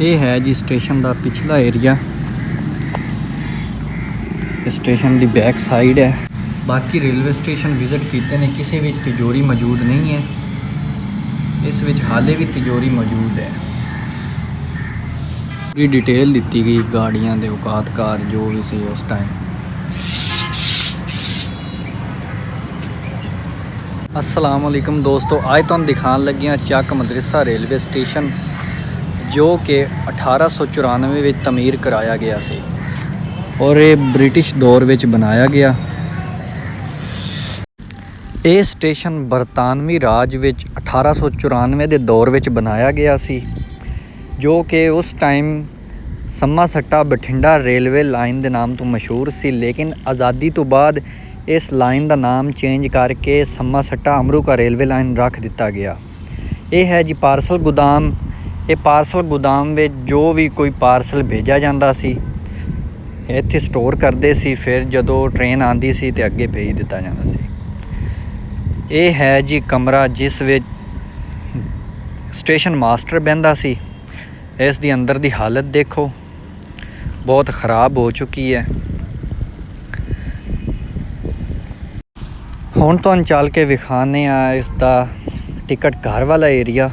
ਇਹ ਹੈ ਜੀ ਸਟੇਸ਼ਨ ਦਾ ਪਿਛਲਾ ਏਰੀਆ। ਸਟੇਸ਼ਨ ਦੀ ਬੈਕ ਸਾਈਡ ਹੈ। ਬਾਕੀ ਰੇਲਵੇ ਸਟੇਸ਼ਨ ਵਿਜ਼ਿਟ ਕੀਤੇ ਨੇ, ਕਿਸੇ ਵਿੱਚ ਤਿਜੋਰੀ ਮੌਜੂਦ ਨਹੀਂ ਹੈ। ਇਸ ਵਿੱਚ ਹਾਲੇ ਵੀ ਤਿਜੋਰੀ ਮੌਜੂਦ ਹੈ। ਪੂਰੀ ਡਿਟੇਲ ਦਿੱਤੀ ਗਈ ਗਾੜੀਆਂ ਦੇ ਔਕਾਤਕਾਰ ਜੋ ਵੀ ਸੀ ਉਸ ਟਾਈਮ ਅਸਲਾਮ ਵਾਲੇਕਮ ਦੋਸਤੋ, ਅੱਜ ਤੁਹਾਨੂੰ ਦਿਖਾਉਣ ਲੱਗਿਆ ਚੱਕ ਮਦਰਸਾ ਰੇਲਵੇ ਸਟੇਸ਼ਨ। ਜੋ ਕਿ 1894 ਵਿੱਚ ਤਮੀਰ ਕਰਾਇਆ ਗਿਆ ਸੀ ਔਰ ਇਹ ਬ੍ਰਿਟਿਸ਼ ਦੌਰ ਵਿੱਚ ਬਣਾਇਆ ਗਿਆ। ਇਹ ਸਟੇਸ਼ਨ ਬਰਤਾਨਵੀ ਰਾਜ ਵਿੱਚ 1894 ਦੇ ਦੌਰ ਵਿੱਚ ਬਣਾਇਆ ਗਿਆ ਸੀ, ਜੋ ਕਿ ਉਸ ਟਾਈਮ ਸੰਮਾ ਸੱਟਾ ਬਠਿੰਡਾ ਰੇਲਵੇ ਲਾਈਨ ਦੇ ਨਾਮ ਤੋਂ ਮਸ਼ਹੂਰ ਸੀ, ਲੇਕਿਨ ਆਜ਼ਾਦੀ ਤੋਂ ਬਾਅਦ ਇਸ ਲਾਈਨ ਦਾ ਨਾਮ ਚੇਂਜ ਕਰਕੇ ਸੰਮਾ ਸੱਟਾ ਅਮਰੂਕਾ ਰੇਲਵੇ ਲਾਈਨ ਰੱਖ ਦਿੱਤਾ ਗਿਆ। ਇਹ ਹੈ ਜੀ ਪਾਰਸਲ ਗੋਦਾਮ ਇਹ ਪਾਰਸਲ ਗੋਦਾਮ ਵਿੱਚ ਜੋ ਵੀ ਕੋਈ ਪਾਰਸਲ ਭੇਜਿਆ ਜਾਂਦਾ ਸੀ, ਇੱਥੇ ਸਟੋਰ ਕਰਦੇ ਸੀ, ਫਿਰ ਜਦੋਂ ਟ੍ਰੇਨ ਆਂਦੀ ਸੀ ਤੇ ਅੱਗੇ ਭੇਜ ਦਿੱਤਾ ਜਾਂਦਾ ਸੀ। ਇਹ ਹੈ ਜੀ ਕਮਰਾ ਜਿਸ ਵਿੱਚ ਸਟੇਸ਼ਨ ਮਾਸਟਰ ਬਹਿੰਦਾ ਸੀ। ਇਸ ਦੀ ਅੰਦਰ ਦੀ ਹਾਲਤ ਦੇਖੋ, ਬਹੁਤ ਖਰਾਬ ਹੋ ਚੁੱਕੀ ਹੈ। ਹੁਣ ਤੁਹਾਨੂੰ ਚੱਲ ਕੇ ਵਿਖਾਣੇ ਆ ਇਸ ਦਾ ਟਿਕਟ ਘਰ ਵਾਲਾ ਏਰੀਆ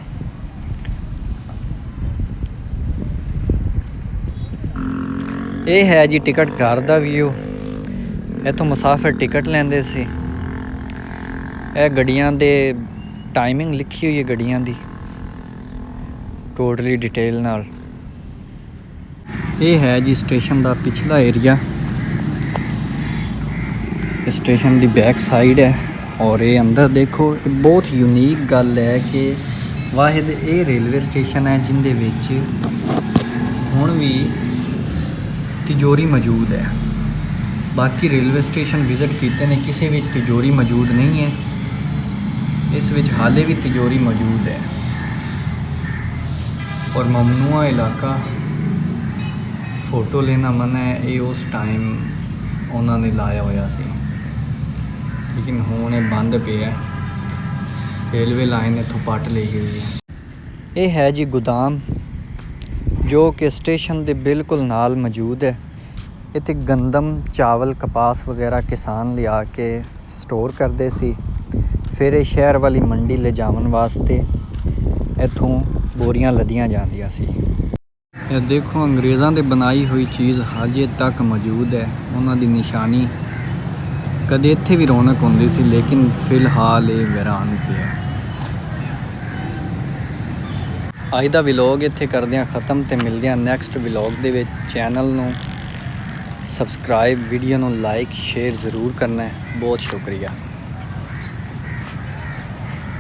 ਇਹ ਹੈ ਜੀ ਟਿਕਟ ਘਰ ਦਾ ਵਿਊ ਇੱਥੋਂ ਮੁਸਾਫਿਰ ਟਿਕਟ ਲੈਂਦੇ ਸੀ। ਇਹ ਗੱਡੀਆਂ ਦੇ ਟਾਈਮਿੰਗ ਲਿਖੀ ਹੋਈ ਹੈ ਗੱਡੀਆਂ ਦੀ। ਟੋਟਲੀ ਡਿਟੇਲ ਨਾਲ। ਇਹ ਹੈ ਜੀ ਸਟੇਸ਼ਨ ਦਾ ਪਿਛਲਾ ਏਰੀਆ ਸਟੇਸ਼ਨ ਦੀ ਬੈਕ ਸਾਈਡ ਹੈ। ਔਰ ਇਹ ਅੰਦਰ ਦੇਖੋ ਬਹੁਤ ਯੂਨੀਕ ਗੱਲ ਹੈ ਕਿ ਵਾਹਿਦ, ਇਹ ਰੇਲਵੇ ਸਟੇਸ਼ਨ ਹੈ ਜਿੰਦੇ ਵਿੱਚ ਹੁਣ ਵੀ ਤਿਜੋਰੀ ਮੌਜੂਦ ਹੈ। ਬਾਕੀ ਰੇਲਵੇ ਸਟੇਸ਼ਨ ਵਿਜ਼ਿਟ ਕੀਤੇ ਨੇ, ਕਿਸੇ ਵਿੱਚ ਤਿਜੋਰੀ ਮੌਜੂਦ ਨਹੀਂ ਹੈ। ਇਸ ਵਿੱਚ ਹਾਲੇ ਵੀ ਤਿਜੋਰੀ ਮੌਜੂਦ ਹੈ। ਔਰ ਮਮਨੂਆ ਇਲਾਕਾ, ਫੋਟੋ ਲੈਣਾ ਮਨਾ ਹੈ, ਇਹ ਉਸ ਟਾਈਮ ਉਹਨਾਂ ਨੇ ਲਾਇਆ ਹੋਇਆ ਸੀ। ਲੇਕਿਨ ਹੁਣ ਇਹ ਬੰਦ ਪਿਆ ਰੇਲਵੇ ਲਾਈਨ ਇੱਥੋਂ ਪੱਟ ਲਈ ਗਈ ਹੈ। ਇਹ ਹੈ ਜੀ ਗੋਦਾਮ ਜੋ ਕਿ ਸਟੇਸ਼ਨ ਦੇ ਬਿਲਕੁਲ ਨਾਲ ਮੌਜੂਦ ਹੈ। ਇੱਥੇ ਗੰਦਮ, ਚਾਵਲ, ਕਪਾਸ ਵਗੈਰਾ ਕਿਸਾਨ ਲਿਆ ਕੇ ਸਟੋਰ ਕਰਦੇ ਸੀ। ਫਿਰ ਇਹ ਸ਼ਹਿਰ ਵਾਲੀ ਮੰਡੀ ਲੈ ਜਾਵਣ ਵਾਸਤੇ ਇੱਥੋਂ ਬੋਰੀਆਂ ਲਦੀਆਂ ਜਾਂਦੀਆਂ ਸੀ। ਇਹ ਦੇਖੋ, ਅੰਗਰੇਜ਼ਾਂ ਦੇ ਬਣਾਈ ਹੋਈ ਚੀਜ਼ ਹਜੇ ਤੱਕ ਮੌਜੂਦ ਹੈ। ਉਹਨਾਂ ਦੀ ਨਿਸ਼ਾਨੀ ਕਦੇ ਇੱਥੇ ਵੀ ਰੌਣਕ ਹੁੰਦੀ ਸੀ, ਲੇਕਿਨ ਫਿਲਹਾਲ ਇਹ ਵੀਰਾਨ ਪਿਆ। ਅੱਜ ਦਾ ਵਲੌਗ ਇੱਥੇ ਕਰਦੇ ਹਾਂ ਖਤਮ ਤੇ ਮਿਲਦੇ ਹਾਂ ਨੈਕਸਟ ਵਲੌਗ ਦੇ ਵਿੱਚ। ਚੈਨਲ ਨੂੰ ਸਬਸਕ੍ਰਾਈਬ ਵੀਡੀਓ ਨੂੰ ਲਾਈਕ ਸ਼ੇਅਰ ਜ਼ਰੂਰ ਕਰਨਾ ਹੈ। ਬਹੁਤ ਸ਼ੁਕਰੀਆ।